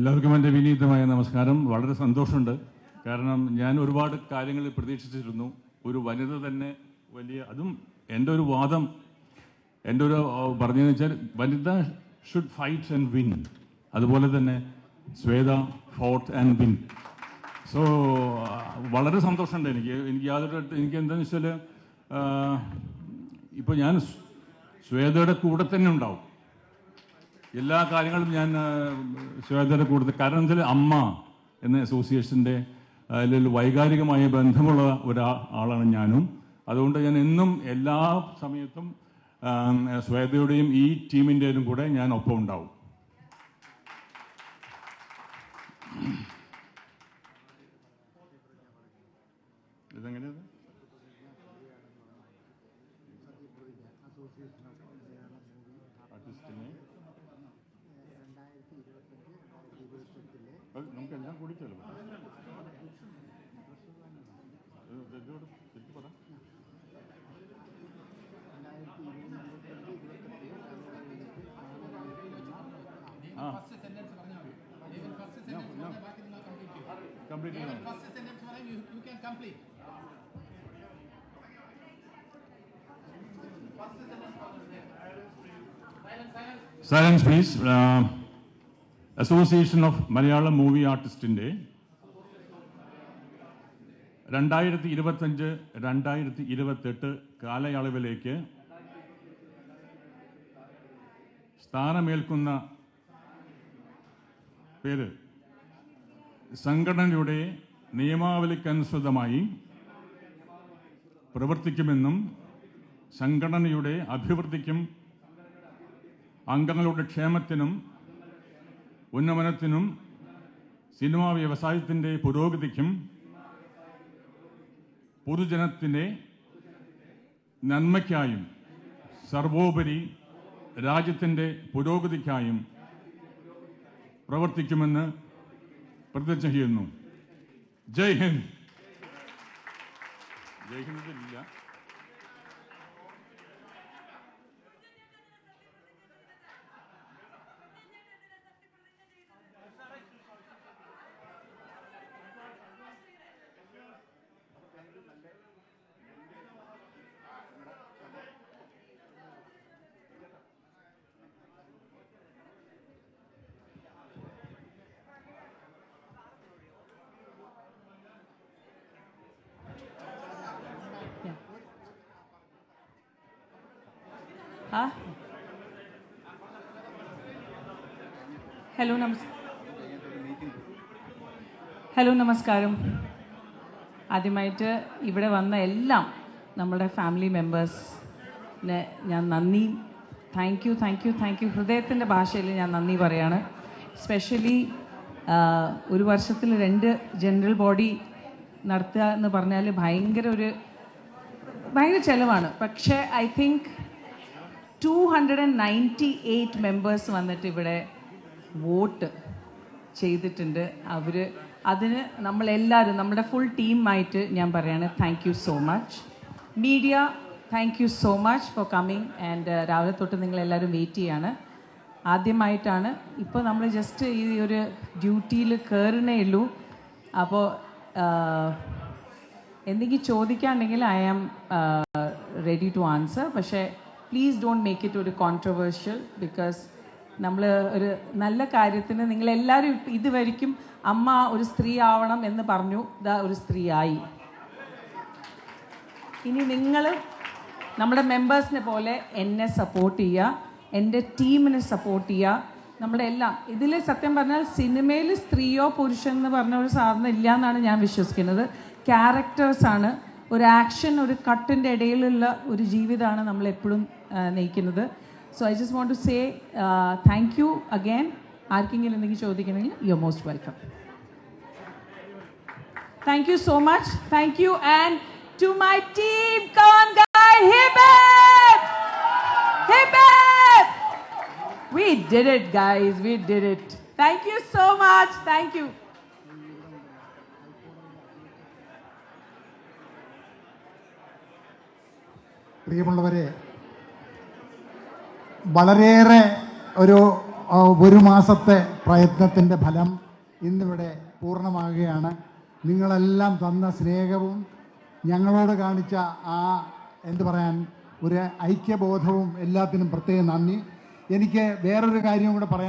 എല്ലാവർക്കും എന്റെ വിനീതമായ നമസ്കാരം. വളരെ സന്തോഷമുണ്ട്. കാരണം ഞാൻ ഒരുപാട് കാര്യങ്ങൾ പ്രതീക്ഷിച്ചിരുന്നു. ഒരു വനിത തന്നെ വലിയ അതും എന്റെ ഒരു വാദം. എന്റെ ഒരു പറഞ്ഞതെന്ന് വെച്ചാൽ Vanitha should fight and win അതുപോലെ തന്നെ Shweta fought and win so വളരെ സന്തോഷമുണ്ട് എനിക്ക്. എനിക്ക് യാതൊരു എനിക്ക് എന്താണെന്ന് വെച്ചാൽ ഇപ്പോൾ ഞാൻ ശ്വേതയുടെ കൂടെ തന്നെ ഉണ്ടാവും. എല്ലാ കാര്യങ്ങളും ഞാൻ ശ്വേതയുടെ കൂടുതൽ കാരണം വെച്ചാൽ അമ്മ എന്ന അസോസിയേഷന്റെ അതിൽ വൈകാരികമായ ബന്ധമുള്ള ഒരാ ആളാണ് ഞാനും. അതുകൊണ്ട് ഞാൻ എന്നും എല്ലാ സമയത്തും സ്വേതയുടെയും ഈ ടീമിന്റെയും കൂടെ ഞാൻ ഒപ്പം ഉണ്ടാവും. ഇതെങ്ങനെയാണ് ആർട്ടിസ്റ്റിനെ അത് നമുക്ക് എല്ലാം കൂടി ചെലവ്. ഇതോട് ശരിക്കും പറ. ആ. കംപ്ലീറ്റ് ചെയ്യണം silence please association of Malayalam movie ആർട്ടിസ്റ്റിന്റെ രണ്ടായിരത്തി ഇരുപത്തഞ്ച് രണ്ടായിരത്തി ഇരുപത്തെട്ട് കാലയളവിലേക്ക് സ്ഥാനമേൽക്കുന്ന പേര് സംഘടനയുടെ നിയമാവലിക്കനുസൃതമായി പ്രവർത്തിക്കുമെന്നും സംഘടനയുടെ അഭിവൃദ്ധിക്കും അംഗങ്ങളുടെ ക്ഷേമത്തിനും ഉന്നമനത്തിനും സിനിമാ വ്യവസായത്തിന്റെ പുരോഗതിക്കും പൊതുജനത്തിന്റെ നന്മയ്ക്കായും സർവോപരി രാജ്യത്തിന്റെ പുരോഗതിക്കായും പ്രവർത്തിക്കുമെന്ന് പ്രതിജ്ഞ ചെയ്യുന്നു. ജയ് ഹിന്ദ്. ജയ് ഹിന്ദ് ഹലോ നമസ് ഹലോ നമസ്കാരം. ആദ്യമായിട്ട് ഇവിടെ വന്ന എല്ലാം നമ്മുടെ ഫാമിലി മെമ്പേഴ്സിന് ഞാൻ നന്ദി. Thank you thank you thank you ഹൃദയത്തിന്റെ ഭാഷയിൽ ഞാൻ നന്ദി പറയാണ്. സ്പെഷ്യലി ഒരു വർഷത്തിൽ രണ്ട് ജനറൽ ബോഡി നടത്തുക എന്ന് പറഞ്ഞാൽ ഭയങ്കര ഒരു ഭയങ്കര ചിലവാണ്. പക്ഷേ I think two hundred and ninety eight members വന്നിട്ട് ഇവിടെ വോട്ട് ചെയ്തിട്ടുണ്ട്. അവർ അതിന് നമ്മളെല്ലാവരും നമ്മുടെ ഫുൾ ടീമായിട്ട് ഞാൻ പറയാണ് thank you so much media thank you so much for coming and രാവിലെ തൊട്ട് നിങ്ങളെല്ലാവരും വെയിറ്റ് ചെയ്യാണ്. ആദ്യമായിട്ടാണ് ഇപ്പോൾ നമ്മൾ ജസ്റ്റ് ഈ ഒരു ഡ്യൂട്ടിയിൽ കയറുന്നേ ഉള്ളൂ. അപ്പോൾ എന്തെങ്കിലും ചോദിക്കാണ്ടെങ്കിൽ I am ready to answer പക്ഷേ പ്ലീസ് ഡോണ്ട് മേക്ക് ഇറ്റ് ഒരു കോൺട്രവേഴ്ഷ്യൽ ബിക്കോസ് നമ്മൾ ഒരു നല്ല കാര്യത്തിന് നിങ്ങളെല്ലാവരും ഇതുവരിക്കും അമ്മ ഒരു സ്ത്രീ ആവണം എന്ന് പറഞ്ഞു ഇതാ ഒരു സ്ത്രീ ആയി ഇനി നിങ്ങൾ നമ്മുടെ മെമ്പേഴ്സിനെ പോലെ എന്നെ സപ്പോർട്ട് ചെയ്യുക എന്റെ ടീമിനെ സപ്പോർട്ട് ചെയ്യുക നമ്മുടെ എല്ലാം ഇതിൽ സത്യം പറഞ്ഞാൽ സിനിമയിൽ സ്ത്രീയോ പുരുഷൻ എന്ന് പറഞ്ഞ ഒരു സാധനം ഇല്ല എന്നാണ് ഞാൻ വിശ്വസിക്കുന്നത്. ക്യാരക്ടേഴ്സാണ് ഒരു ആക്ഷൻ ഒരു കട്ടിന്റെ ഇടയിലുള്ള ഒരു ജീവിതമാണ് നമ്മൾ എപ്പോഴും നയിക്കുന്നത് so I just want to say thank you again ആർക്കെങ്കിലും എന്തെങ്കിലും ചോദിക്കണമെങ്കിൽ you most welcome Thank you so much Thank you. And to my team! We did it, guys. We did it. Thank you so much. Thank you. പ്രിയമുള്ളവരെ വളരെയേറെ ഒരു ഒരു മാസത്തെ പ്രയത്നത്തിന്റെ ഫലം ഇന്നിവിടെ പൂർണമാകുകയാണ്. നിങ്ങളെല്ലാം തന്ന സ്നേഹവും ഞങ്ങളോട് കാണിച്ച ആ എന്തു പറയാൻ ഒരു ഐക്യബോധവും എല്ലാത്തിനും പ്രത്യേകം നന്ദി. എനിക്ക് വേറൊരു കാര്യം കൂടെ പറയാൻ